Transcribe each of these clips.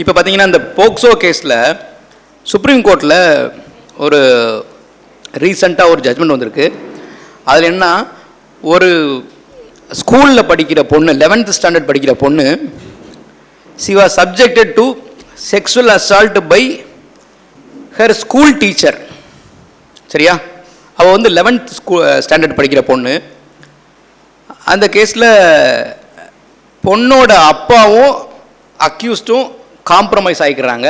இப்போ பார்த்தீங்கன்னா இந்த போக்சோ கேஸில் சுப்ரீம் கோர்ட்டில் ஒரு ரீசண்டாக ஒரு ஜட்மெண்ட் வந்திருக்கு. அதில் என்ன ஒரு ஸ்கூலில் படிக்கிற பொண்ணு லெவன்த் ஸ்டாண்டர்ட் படிக்கிற பொண்ணு she was subjected to sexual assault by her school teacher சரியா? அவள் வந்து லெவன்த் ஸ்கூ ஸ்டாண்டர்ட் படிக்கிற பொண்ணு. அந்த கேஸில் பொண்ணோட அப்பாவும் அக்யூஸ்டும் காம்ப்ரமைஸ் ஆகிக்கிறாங்க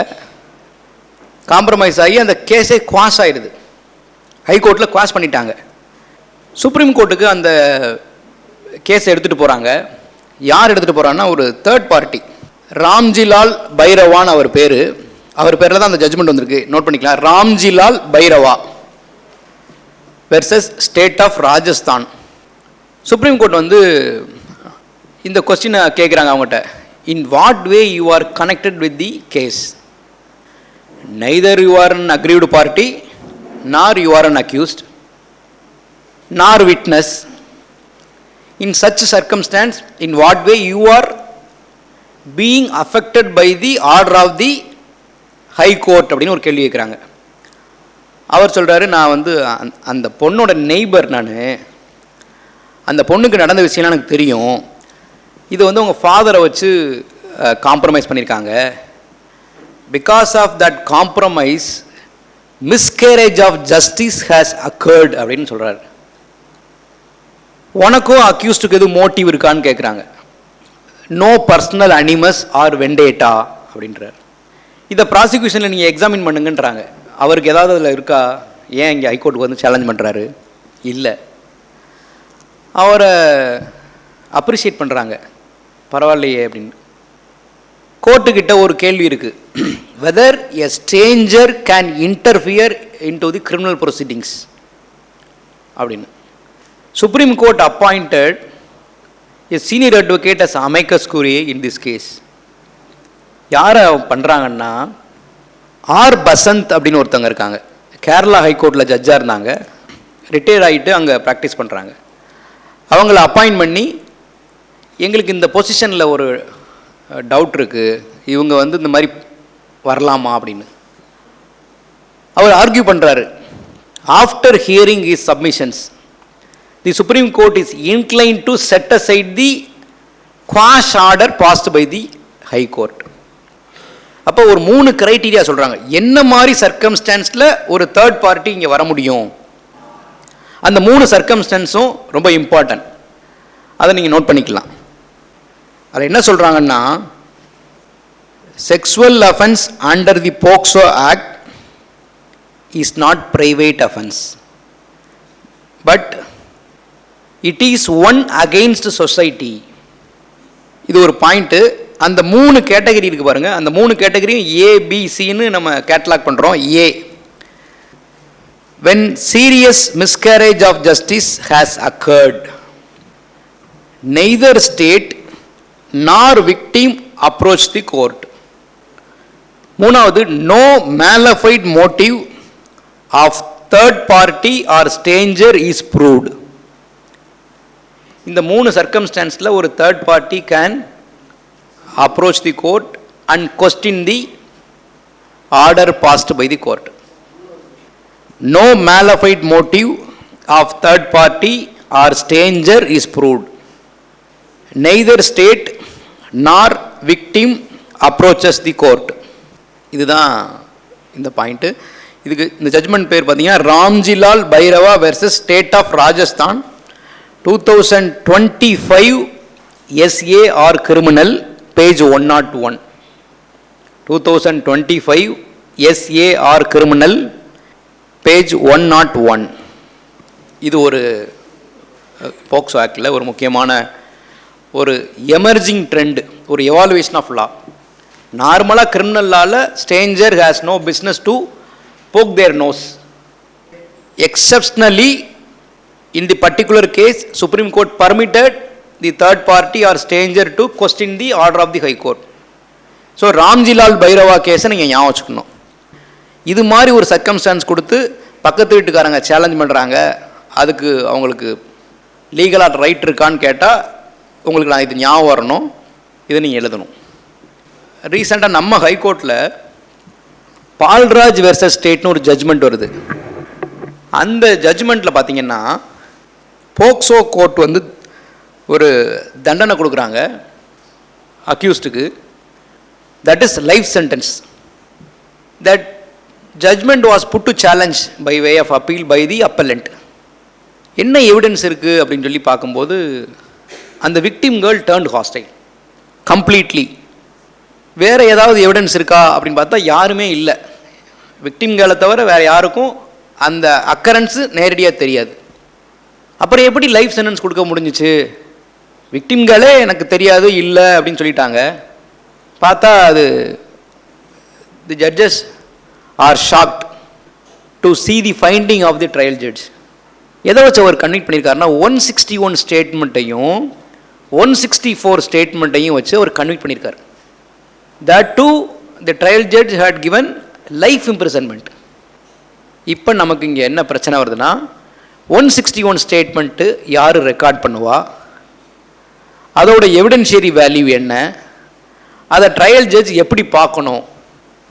காம்ப்ரமைஸ் ஆகி அந்த கேஸே குவாஸ் ஆயிடுது. ஹைகோர்ட்டில் குவாஸ் பண்ணிட்டாங்க. சுப்ரீம் கோர்ட்டுக்கு அந்த கேஸை எடுத்துகிட்டு போகிறாங்க யார் எடுத்துகிட்டு போகிறான்னா ஒரு தேர்ட் பார்ட்டி ராம்ஜிலால் பைரவான் அவர் பேர். அவர் பேரில் தான் அந்த ஜட்ஜ்மெண்ட் வந்திருக்கு. நோட் பண்ணிக்கலாம். Ramjilal Bairwa versus state of Rajasthan supreme court வந்து இந்த கொஸ்டினை கேட்குறாங்க அவங்ககிட்ட. In what way you are connected with the case neither you are an aggrieved party nor you are an accused nor witness in such circumstance in what way you are being affected by the order of the high court அப்படின்னு ஒரு கேள்வி கேட்குறாங்க அவர் சொல்கிறாரு நான் வந்து அந் அந்த பொண்ணோட நெய்பர் நான் அந்த பொண்ணுக்கு நடந்த விஷயம்லாம் எனக்கு தெரியும். இது வந்து உங்கள் ஃபாதரை வச்சு காம்ப்ரமைஸ் பண்ணியிருக்காங்க because of that compromise miscarriage of justice has occurred அப்படின்னு சொல்கிறாரு உனக்கும் அக்யூஸ்டுக்கு எதுவும் மோட்டிவ் இருக்கான்னு கேட்குறாங்க no personal animus or vendetta அப்படின்றார். இதை ப்ராசிக்யூஷனில் நீங்கள் எக்ஸாமின் பண்ணுங்கன்றாங்க. அவருக்கு ஏதாவது அதில் இருக்கா? ஏன் இங்கே ஹைகோர்ட்டுக்கு வந்து சேலஞ்ச் பண்ணுறாரு இல்லை. அவரை அப்ரிஷியேட் பண்ணுறாங்க பரவாயில்லையே அப்படின்னு. கோர்ட்டுக்கிட்ட ஒரு கேள்வி இருக்குது whether a stranger can interfere into the criminal proceedings அப்படின்னு. Supreme court appointed a senior advocate as amicus curiae in this case யாரை பண்ணுறாங்கன்னா ஆர் பசந்த் அப்படின்னு ஒருத்தவங்க இருக்காங்க. கேரளா ஹைகோர்ட்டில் ஜட்ஜாக இருந்தாங்க. ரிட்டையர் ஆகிட்டு அங்கே ப்ராக்டிஸ் பண்ணுறாங்க அவங்கள அப்பாயின்ட் பண்ணி எங்களுக்கு இந்த பொசிஷனில் ஒரு டவுட் இருக்குது இவங்க வந்து இந்த மாதிரி வரலாமா அப்படின்னு. அவர் ஆர்கியூ பண்ணுறாரு after hearing is submissions the supreme court is incline to set aside the quash order passed by the high court அப்போ ஒரு மூணு கிரைட்டீரியா சொல்கிறாங்க என்ன மாதிரி சர்க்கம்ஸ்டான்ஸில் ஒரு தேர்ட் பார்ட்டி இங்கே வர முடியும்? அந்த மூணு சர்க்கம்ஸ்டன்ஸும் ரொம்ப இம்பார்ட்டன்ட் அதை நீங்கள் நோட் பண்ணிக்கலாம். அதில் என்ன சொல்கிறாங்கன்னா sexual offence under the POCSO act is not private offence but it is one against society இது ஒரு பாயிண்ட்டு அந்த மூணு கேட்டகரி இருக்குது பாருங்கள் அந்த மூணு கேட்டகரியும் ஏபிசின்னு நம்ம கேட்டலாக் பண்ணுறோம் A when serious miscarriage of justice has occurred neither state nor victim approach the court மூணாவது no malafide motive of third party or stranger is proved இந்த மூணு சர்க்கம்ஸ்டான்ஸில் ஒரு third party can approach the court and question the order passed by the court no malafide motive of third party or stranger is proved neither state nor victim approaches the court இதுதான் இந்த point இதுக்கு இந்த judgement பேர் பார்த்தீங்கன்னா Ramjilal Bairwa versus state of Rajasthan two thousand twenty five SAR criminal page one nought one two thousand twenty five SAR criminal page one nought one இது ஒரு POCSO ஆக்டில் ஒரு முக்கியமான ஒரு எமர்ஜிங் ட்ரெண்டு ஒரு எவாலுவேஷன் ஆஃப் லா நார்மலாக criminal stranger has no business to poke their nose exceptionally in the particular case supreme court permitted the third party or stranger to question the order of the high court so Ramjilal Bairwa கேஸை நீங்கள் ஞாபகம் வச்சுக்கணும். இது மாதிரி ஒரு circumstance கொடுத்து பக்கத்து வீட்டுக்காரங்க சேலஞ்ச் பண்ணுறாங்க அதுக்கு அவங்களுக்கு லீகலாக ரைட் இருக்கான்னு கேட்டால் உங்களுக்கு நான் இது ஞாபகம் வரணும். இதை நீங்கள் எழுதணும். ரீசெண்டாக நம்ம ஹைகோர்ட்டில் பால்ராஜ் வெர்சஸ் ஸ்டேட்னு ஒரு ஜட்ஜ்மெண்ட் வருது. அந்த ஜட்ஜ்மெண்ட்டில் பார்த்தீங்கன்னா போக்சோ கோர்ட் வந்து ஒரு தண்டனை கொடுக்குறாங்க. அக்யூஸ்டுக்கு that is life sentence that judgment was put to challenge by way of appeal by the appellant என்ன எவிடன்ஸ் இருக்குது அப்படின்னு சொல்லி பார்க்கும்போது அந்த victim girl turned hostile completely வேறு ஏதாவது எவிடன்ஸ் இருக்கா அப்படின்னு பார்த்தா யாருமே இல்லை. விக்டிம் கேர்ளை தவிர வேறு யாருக்கும் அந்த அக்கரன்ஸு நேரடியாக தெரியாது. அப்புறம் எப்படி லைஃப் சென்டென்ஸ் கொடுக்க முடிஞ்சிச்சு? விக்டிம்களே எனக்கு தெரியாது இல்லை அப்படின்னு சொல்லிட்டாங்க. பார்த்தா அது the judges are shocked to see the finding of the trial judge எதை வச்சு அவர் கன்விட் பண்ணியிருக்காருன்னா ஒன் சிக்ஸ்டி ஒன் ஸ்டேட்மெண்ட்டையும் ஒன் சிக்ஸ்டி ஃபோர் ஸ்டேட்மெண்ட்டையும் வச்சு அவர் கன்விட் பண்ணியிருக்கார். That too the trial judge had given life imprisonment இப்போ நமக்கு இங்கே என்ன பிரச்சனை வருதுன்னா ஒன் சிக்ஸ்டி ஒன் ஸ்டேட்மெண்ட்டு யார் ரெக்கார்ட் பண்ணுவா? அதோட எவிடென்ஷியரி வேல்யூ என்ன? அதை ட்ரையல் ஜட்ஜ் எப்படி பார்க்கணும்?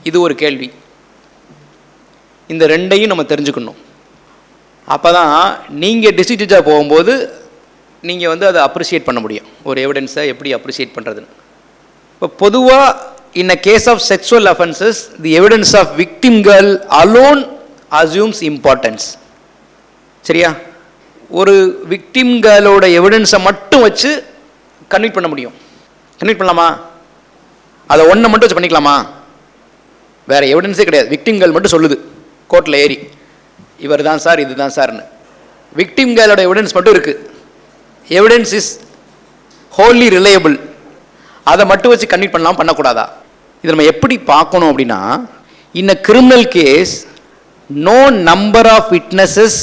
இது ஒரு கேள்வி. இந்த ரெண்டையும் நம்ம தெரிஞ்சுக்கணும். அப்போ தான் நீங்கள் டிஸ்ட்ரிக்ட் ஜட்ஜாக போகும்போது நீங்கள் வந்து அதை அப்ரிஷியேட் பண்ண முடியும். ஒரு எவிடன்ஸை எப்படி அப்ரிஷியேட் பண்ணுறதுன்னு இப்போ பொதுவாக in a case of sexual offences the evidence of victim girl alone assumes importance சரியா? ஒரு விக்டிம் கேர்ளோட எவிடன்ஸை மட்டும் வச்சு கன்வீட் பண்ண முடியும். கன்வீட் பண்ணலாமா? அதை ஒன்றை மட்டும் வச்சு பண்ணிக்கலாமா? வேற எவிடன்ஸே கிடையாது. விக்டிம்கள் மட்டும் சொல்லுது. கோர்ட்டில் ஏறி. இவர் தான் சார் இது தான் சார்னு. விக்டிம்களோட எவிடன்ஸ் மட்டும் இருக்குது எவிடன்ஸ் இஸ் ஹோல்லி ரிலையபிள் அதை மட்டும் வச்சு கன்விட் பண்ணலாம் பண்ணக்கூடாதா? இதை நம்ம எப்படி பார்க்கணும் அப்படின்னா in a criminal case no number of witnesses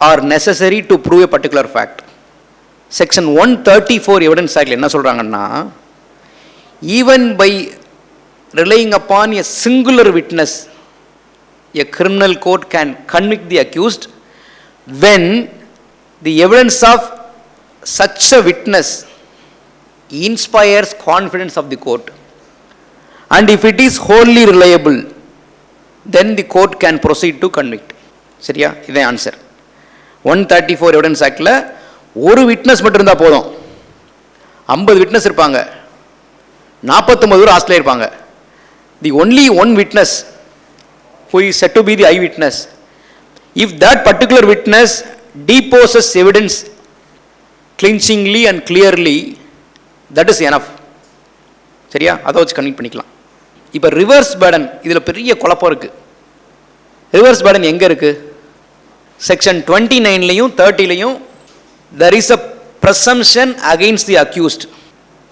are necessary to prove a particular fact section one thirty four evidence ஆக்டில் என்ன சொல்கிறாங்கன்னா even by relying upon a singular witness a criminal court can convict the accused when the evidence of such a witness inspires confidence of the court and if it is wholly reliable then the court can proceed to convict சரியா இதே answer one thirty four evidence ஆக்டில் ஒரு witness மட்டும் இருந்தால் போதும் ஐம்பது witness இருப்பாங்க நாற்பத்தொம்பது பேர் ஹாஸ்டலில் இருப்பாங்க the only one witness who is said to be the eye witness if that particular witness deposes evidence convincingly and clearly that is enough சரியா? அதை வச்சு கனெக்ட் பண்ணிக்கலாம். இப்போ ரிவர்ஸ் பேடன் இதில் பெரிய குழப்பம் இருக்குது ரிவர்ஸ் பேடன் எங்கே இருக்குது செக்ஷன் டுவெண்ட்டி நைன்லையும் தேர்ட்டிலையும் there is a presumption against the accused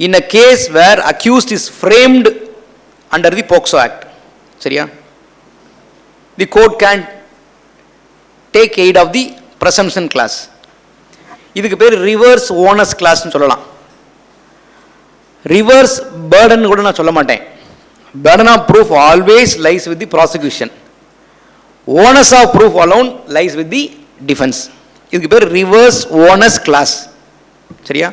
in a case where accused is framed under the POCSO act சரியா? The court can take aid of the presumption clause இதுக்கு பேர் reverse onus கிளாஸ்னு சொல்லலாம். Reverse burden கூட நான் சொல்ல மாட்டேன். Burden of proof always lies with the prosecution onus of proof alone lies with the defence இதுக்கு பேர் ரிவர்ஸ் ஓனஸ் கிளாஸ் சரியா?